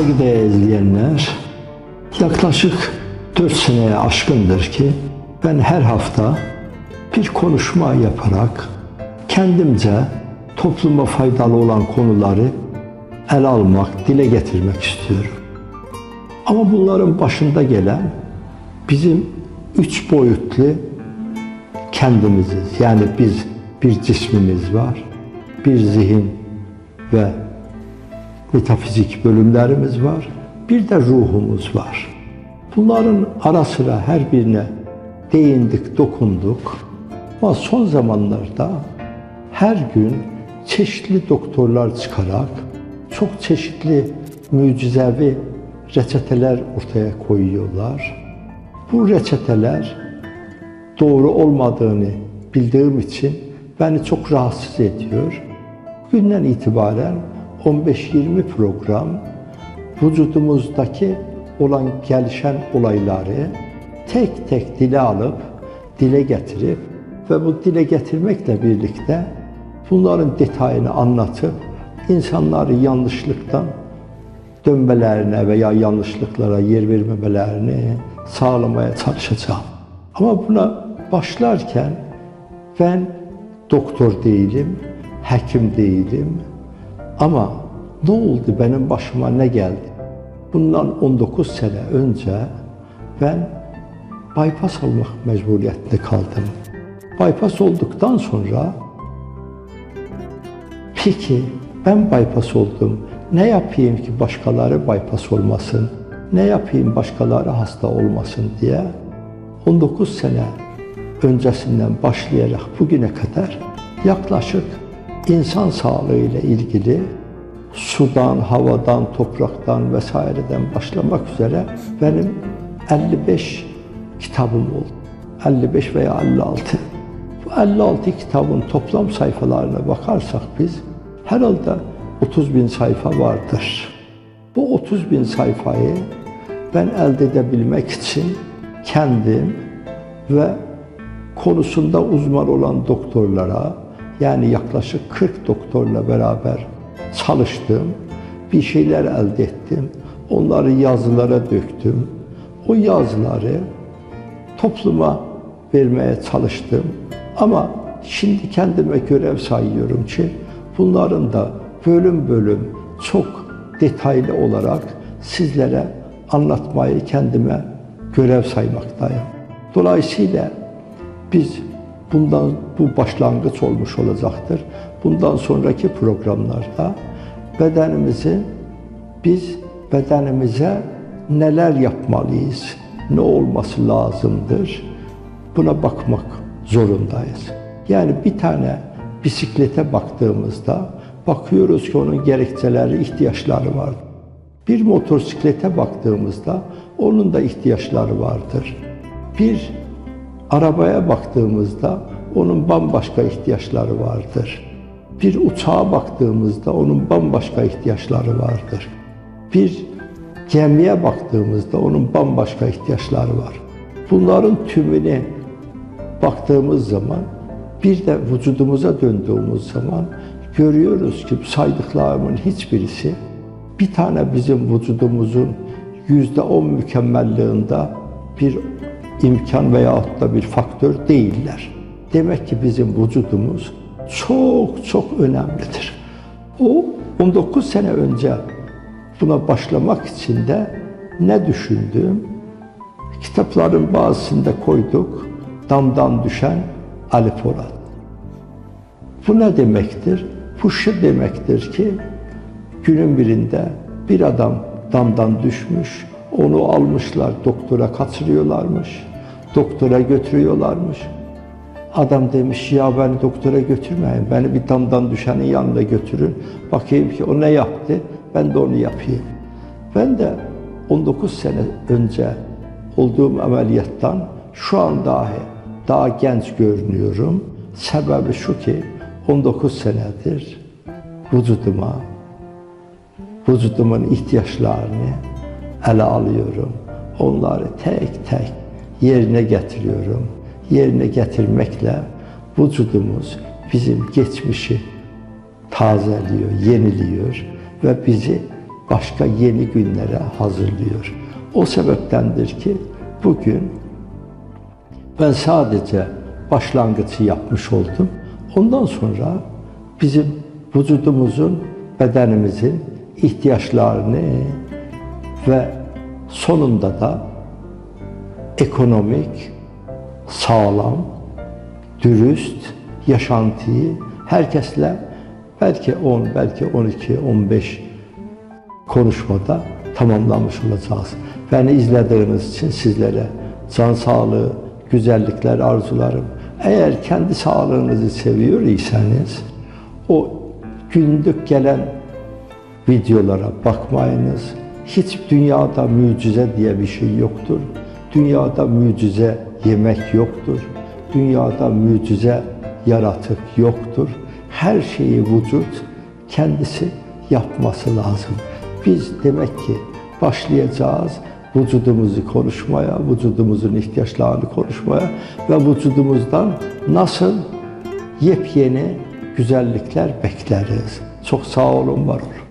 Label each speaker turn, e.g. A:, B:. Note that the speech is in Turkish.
A: Saygıdeğer izleyenler, yaklaşık 4 seneye aşkındır ki ben her hafta bir konuşma yaparak kendimce topluma faydalı olan konuları ele almak, dile getirmek istiyorum. Ama bunların başında gelen bizim üç boyutlu kendimiziz. Yani biz bir cismimiz var, bir zihin ve metafizik bölümlerimiz var, bir de ruhumuz var. Bunların ara sıra her birine değindik, dokunduk. Ama son zamanlarda her gün çeşitli doktorlar çıkarak çok çeşitli mucizevi reçeteler ortaya koyuyorlar. Bu reçeteler doğru olmadığını bildiğim için beni çok rahatsız ediyor. Günden itibaren 15-20 program vücudumuzdaki olan gelişen olayları tek tek dile alıp dile getirip ve bu dile getirmekle birlikte bunların detayını anlatıp insanları yanlışlıktan dönmelerine veya yanlışlıklara yer vermemelerini sağlamaya çalışacağım. Ama buna başlarken ben doktor değilim, hekim değilim. Ama ne oldu benim başıma ne geldi? Bundan 19 sene önce ben bypass almak mecburiyetinde kaldım. Bypass olduktan sonra peki ben bypass oldum. Ne yapayım ki başkaları bypass olmasın? Ne yapayım başkaları hasta olmasın diye 19 sene öncesinden başlayarak bugüne kadar yaklaşık insan sağlığı ile ilgili sudan, havadan, topraktan vesaireden başlamak üzere benim 55 kitabım oldu. 55 veya 56. Bu 56 kitabın toplam sayfalarına bakarsak biz herhalde 30 bin sayfa vardır. Bu 30 bin sayfayı ben elde edebilmek için kendim ve konusunda uzman olan doktorlara yani yaklaşık 40 doktorla beraber çalıştım. Bir şeyler elde ettim. Onları yazılara döktüm. O yazıları topluma vermeye çalıştım. Ama şimdi kendime görev sayıyorum ki bunların da bölüm bölüm çok detaylı olarak sizlere anlatmayı kendime görev saymaktayım. Dolayısıyla biz bundan bu başlangıç olmuş olacaktır. Bundan sonraki programlarda bedenimizi biz bedenimize neler yapmalıyız, ne olması lazımdır buna bakmak zorundayız. Yani bir tane bisiklete baktığımızda bakıyoruz ki onun gerekçeleri, ihtiyaçları var. Bir motosiklete baktığımızda onun da ihtiyaçları vardır. Bir arabaya baktığımızda onun bambaşka ihtiyaçları vardır. Bir uçağa baktığımızda onun bambaşka ihtiyaçları vardır. Bir gemiye baktığımızda onun bambaşka ihtiyaçları var. Bunların tümüne baktığımız zaman bir de vücudumuza döndüğümüz zaman görüyoruz ki saydıklarımın hiçbirisi bir tane bizim vücudumuzun yüzde on mükemmelliğinde bir imkan veyahut da bir faktör değiller. Demek ki bizim vücudumuz çok çok önemlidir. O 19 sene önce buna başlamak için de ne düşündüm? Kitapların bazısında koyduk. Damdan düşen Ali Polat. Bu ne demektir? Bu şu demektir ki günün birinde bir adam damdan düşmüş, onu almışlar doktora kaçırıyorlarmış, doktora götürüyorlarmış. Adam demiş ya beni doktora götürmeyin, beni bir damdan düşenin yanına götürün. Bakayım ki o ne yaptı, ben de onu yapayım. Ben de 19 sene önce olduğum ameliyattan şu an dahi daha genç görünüyorum. Sebebi şu ki 19 senedir vücuduma, vücudumun ihtiyaçlarını ele alıyorum. Onları tek tek yerine getiriyorum. Yerine getirmekle vücudumuz bizim geçmişi tazeliyor, yeniliyor ve bizi başka yeni günlere hazırlıyor. O sebeptendir ki bugün ben sadece başlangıcı yapmış oldum. Ondan sonra bizim vücudumuzun, bedenimizin ihtiyaçlarını ve sonunda da ekonomik, sağlam, dürüst yaşantıyı herkesle belki 10, belki 12, 15 konuşmada tamamlamış olacağız. Beni izlediğiniz için sizlere can sağlığı, güzellikler arzularım. Eğer kendi sağlığınızı seviyor iseniz o günlük gelen videolara bakmayınız. Hiç dünyada mucize diye bir şey yoktur. Dünyada mucize yemek yoktur. Dünyada mucize yaratık yoktur. Her şeyi vücut kendisi yapması lazım. Biz demek ki başlayacağız vücudumuzu konuşmaya, vücudumuzun ihtiyaçlarını konuşmaya ve vücudumuzdan nasıl yepyeni güzellikler bekleriz. Çok sağ olun, var olun.